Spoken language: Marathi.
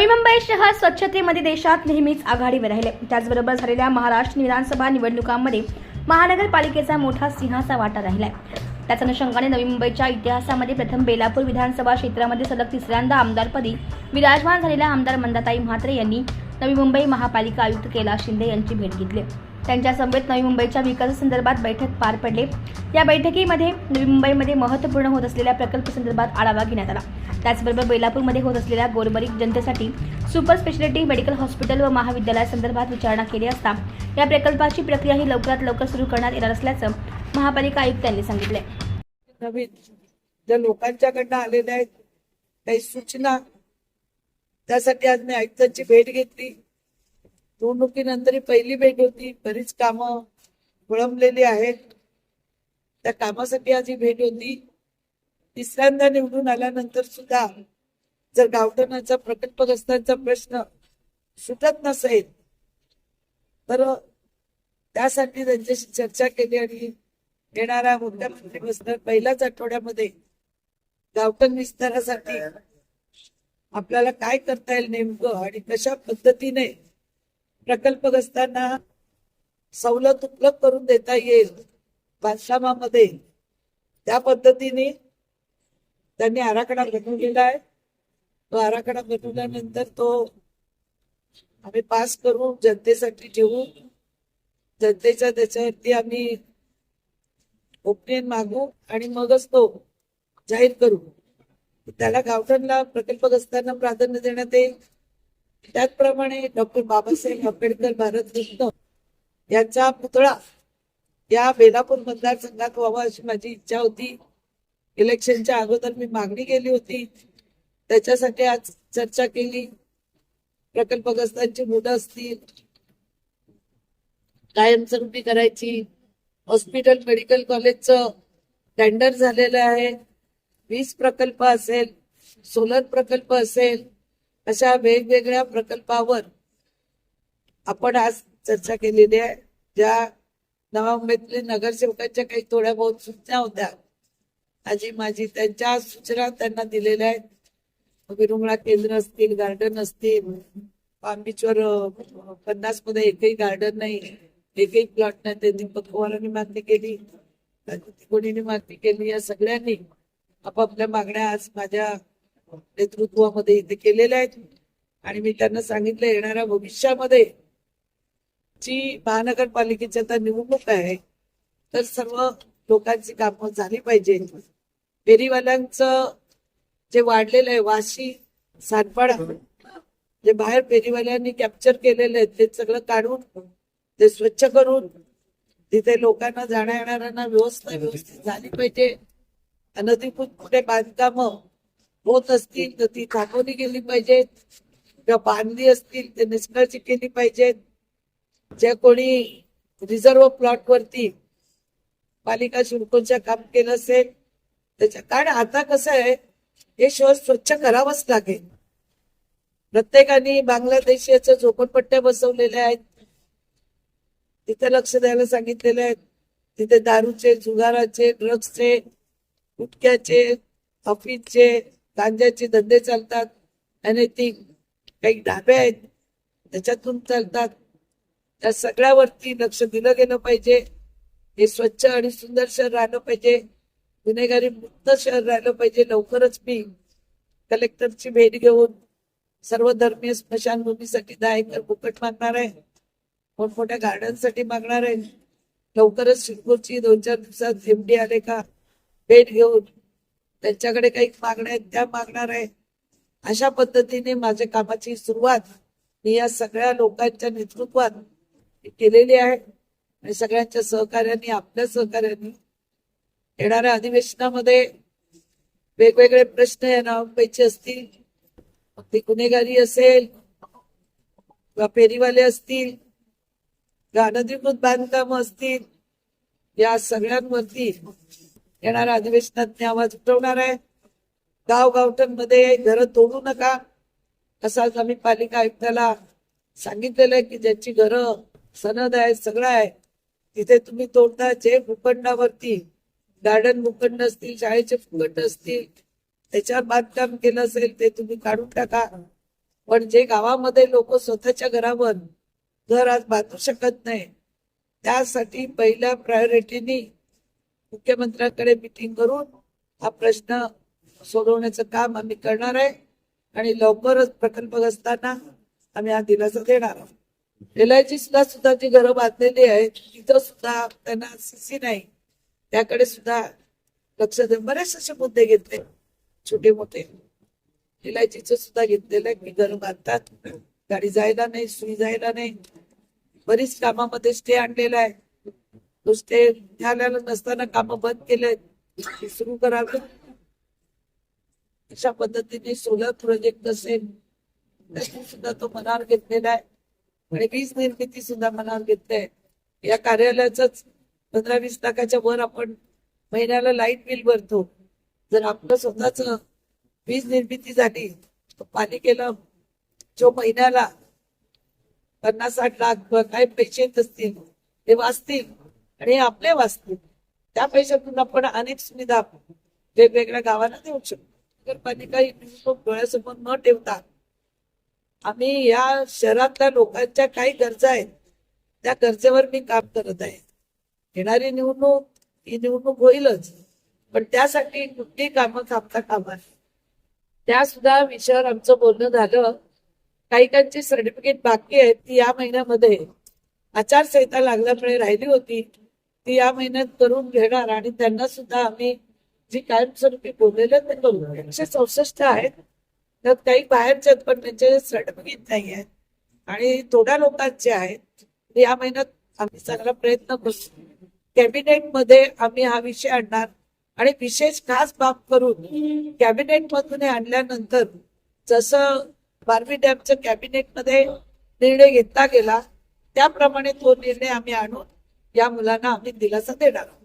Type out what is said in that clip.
नवी मुंबई शहर स्वच्छतेमध्ये देशात नेहमीच आघाडीवर राहिले. त्याचबरोबर झालेल्या महाराष्ट्र विधानसभा निवडणुकांमध्ये महानगरपालिकेचा मोठा सिंहाचा वाटा राहिलाय. त्याच अनुषंगाने नवी मुंबईच्या इतिहासामध्ये प्रथम बेलापूर विधानसभा क्षेत्रामध्ये सलग तिसऱ्यांदा आमदारपदी विराजमान झालेल्या आमदार मंदाताई म्हात्रे यांनी नवी मुंबई महापालिका आयुक्त कैलास शिंदे यांची भेट घेतली. त्यांच्या समवेत नवी मुंबईच्या विकासासंदर्भात बैठक पार पडले. या बैठकीमध्ये नवी मुंबईमध्ये महत्त्वपूर्ण होत असलेल्या प्रकल्पासंदर्भात आढावा घेण्यात आला. त्याचबरोबर बेलापूरमध्ये होत असलेल्या गोरमरीक जनतेसाठी सुपर स्पेशालिटी मेडिकल हॉस्पिटल व महाविद्यालयासंदर्भात विचारणा केली असता या प्रकल्पाची प्रक्रिया ही लवकरात लवकर सुरू करण्यात येणार असल्याचं महापालिका आयुक्तांनी सांगितले. नवीन ज्या लोकांच्याकडनं आलेल्या आहेत काही सूचना. त्यासाठी आज मी आयुक्तांची भेट घेतली. निवडणुकीनंतर पहिली भेट होती बरीच कामं विळंबलेली आहेत. त्या कामासाठी आज ही भेट होती. तिसऱ्यांदा निवडून आल्यानंतर सुद्धा जर गावठणाचा प्रकल्पग्रस्तांचा प्रश्न सुटत नसेल तर त्यासाठी त्यांच्याशी चर्चा केली आणि येणाऱ्या मुख्यमंत्री बसणार पहिल्याच आठवड्यामध्ये गावठण विस्तारासाठी आपल्याला काय करता येईल नेमकं आणि कशा पद्धतीने प्रकल्पग्रस्तांना सवलत उपलब्ध करून देता येईल बांधकामामध्ये त्या पद्धतीने त्यांनी आराखडा बनवलेला आहे. तो आराखडा बनवल्यानंतर तो आम्ही पास करू जनतेसाठी ठेवू. जनतेच्या त्याच्यावरती आम्ही ओपिनियन मागू आणि मगच तो जाहीर करू. त्याला गावठाणला प्रकल्पग्रस्तांना प्राधान्य देण्यात येईल. त्याचप्रमाणे डॉक्टर बाबासाहेब आंबेडकर भारतरत्न यांचा पुतळा या बेलापूर मतदारसंघात व्हावा अशी माझी इच्छा होती. इलेक्शनच्या अगोदर मी मागणी केली होती. त्याच्यासाठी आज चर्चा केली. प्रकल्पग्रस्तांची मुलं असतील कायमस्वरूपी करायची. हॉस्पिटल मेडिकल कॉलेजचं टेंडर झालेलं आहे. वीज प्रकल्प असेल सोलर प्रकल्प असेल अशा वेगवेगळ्या प्रकल्पावर आपण आज चर्चा केलेली आहे. ज्या नवा मुंबईतल्या नगरसेवकांच्या काही थोड्या बहुत सूचना होत्या. आजी माझी त्यांच्या सूचना त्यांना दिलेल्या आहेत. विरुंगळा केंद्र असतील गार्डन असतील पाम बीचवर पन्नासमध्ये एकही गार्डन नाही एकही प्लॉट नाही. ते दीपक पवारांनी मागणी केली. कोणीने मागणी केली. या सगळ्यांनी आपापल्या मागण्या आज माझ्या नेतृत्वामध्ये इथे केलेल्या आहेत. आणि मी त्यांना सांगितलं येणाऱ्या भविष्यामध्ये जी महानगरपालिकेची आता निवडणूक आहे तर सर्व लोकांची कामं झाली पाहिजे. फेरीवाल्यांचं जे वाढलेलं आहे वाशी सातपाडा जे बाहेर फेरीवाल्यांनी कॅप्चर केलेले आहेत ते सगळं काढून ते स्वच्छ करून तिथे लोकांना जाण्या येणाऱ्यांना व्यवस्था व्यवस्थित झाली पाहिजे. अनधिकृत कुठे बांधकाम होत असतील तर ती थांबवली गेली पाहिजेत किंवा बांधली असतील ते निष्काळजी केली पाहिजेत ज्या कोणी रिझर्व प्लॉट वरती पालिका शुल्कच्या काम केलं असेल त्याच्या कारण आता कसं आहे हे शहर स्वच्छ करावंच लागेल. प्रत्येकाने बांगलादेशीच्या झोपडपट्ट्या बसवलेल्या आहेत. तिथे लक्ष द्यायला सांगितलेले आहेत तिथे दारूचे जुगाराचे ड्रग्सचे गुटख्याचे ऑफिसचे गांजाचे धंदे चालतात आणि ती काही ढाबे आहेत त्याच्यातून चालतात. त्या सगळ्यावरती लक्ष दिलं गेलं पाहिजे. हे स्वच्छ आणि सुंदर शहर राहिलं पाहिजे. गुन्हेगारी मुक्त शहर राहिलं पाहिजे. लवकरच मी कलेक्टरची भेट घेऊन सर्व धर्मीय स्मशानभूमीसाठी दहा एकर फुकट मागणार आहे. मोठमोठ्या गार्डनसाठी मागणार आहे. लवकरच शिरपूरची दोन चार दिवसात एमडी आले का? भेट घेऊन त्यांच्याकडे काही मागण्या आहेत त्या मागणार आहे. अशा पद्धतीने माझ्या कामाची सुरुवात मी या सगळ्या लोकांच्या नेतृत्वात केलेली आहे. आणि सगळ्यांच्या सहकार्याने आपल्या सहकार्याने येणाऱ्या अधिवेशनामध्ये वेगवेगळे प्रश्न या नावांपैकी असतील. मग ती गुन्हेगारी असेल किंवा फेरीवाले असतील किंवा अनधिकृत बांधकाम असतील या सगळ्यांवरती येणाऱ्या अधिवेशनात मी आवाज उठवणार आहे. गाव गावठांमध्ये घरं तोडू नका. असं आज आम्ही पालिका आयुक्ताला सांगितलेलं आहे की ज्यांची घरं सनद आहे सगळं आहे तिथे तुम्ही तोडता. जे भूखंडावरती गार्डन भूखंड असतील शाळेचे भूखंड असतील त्याच्यावर बांधकाम केलं असेल ते तुम्ही काढून टाका. पण जे गावामध्ये लोक स्वतःच्या घरावर घर आज बांधू शकत नाही त्यासाठी पहिल्या प्रायोरिटीनी मुख्यमंत्र्यांकडे मिटिंग करून हा प्रश्न सोडवण्याचं काम आम्ही करणार आहे. आणि लवकरच प्रकल्प असताना आम्ही हा दिलासा देणार आहोत. एल सुद्धा सुद्धा जी घरं बांधलेली आहेत तिथं सुद्धा त्यांना सीसी नाही. त्याकडे सुद्धा लक्ष देऊन बरेच असे मुद्दे घेतले. छोटे मोठे. एल सुद्धा घेतलेलं आहे. की घरं बांधतात. गाडी जायला नाही सुई जायला नाही. बरीच कामामध्ये स्टे आणलेला आहे. नुसते न्यायालयाला नसताना कामं बंद केले सुरू करावे. अशा पद्धतीने सोलर प्रोजेक्ट असेल सुद्धा तो मनावर घेतलेला आहे. आणि वीज निर्मिती सुद्धा मनावर घेतले या कार्यालयाच पंधरा वीस लाखाच्या वर आपण महिन्याला लाइट बिल भरतो. जर आपलं स्वतःच वीज निर्मिती झाली तर पालिकेला जो महिन्याला पन्नास साठ लाख किंवा काही पैसे येत असतील ते वाचतील. आणि आपले वाचतील त्या पैशातून आपण अनेक सुविधा वेगवेगळ्या गावांना देऊ शकतो. नगरपालिका निवडणूक डोळ्यासमोर न ठेवता आम्ही या शहरातल्या लोकांच्या काही गरजा आहेत त्या गरजेवर मी काम करत आहे. येणारी निवडणूक ही निवडणूक होईलच पण त्यासाठी कुठली कामं थांबता कामा त्या सुद्धा विषयावर आमचं बोलणं झालं. काही काहींची सर्टिफिकेट बाकी आहेत ती या महिन्यामध्ये आचारसंहिता लागल्यामुळे राहिली होती. ती या महिन्यात करून घेणार आणि त्यांना सुद्धा आम्ही जी कायमस्वरूपी बोललेलं ते करू एकशे चौसष्ट आहेत. त्यात काही बाहेरचे आहेत पण त्यांचे सर्टिफिकेट नाही आहेत. आणि थोड्या लोकांचे आहेत. या महिन्यात आम्ही चांगला प्रयत्न करू कॅबिनेटमध्ये आम्ही हा विषय आणणार. आणि विशेष खास बाब करून कॅबिनेट मधून आणल्यानंतर जसं बार्बी डॅमचं कॅबिनेटमध्ये निर्णय घेतला गेला त्याप्रमाणे तो निर्णय आम्ही आणून या मुलांना आम्ही दिलासा देणार आहोत.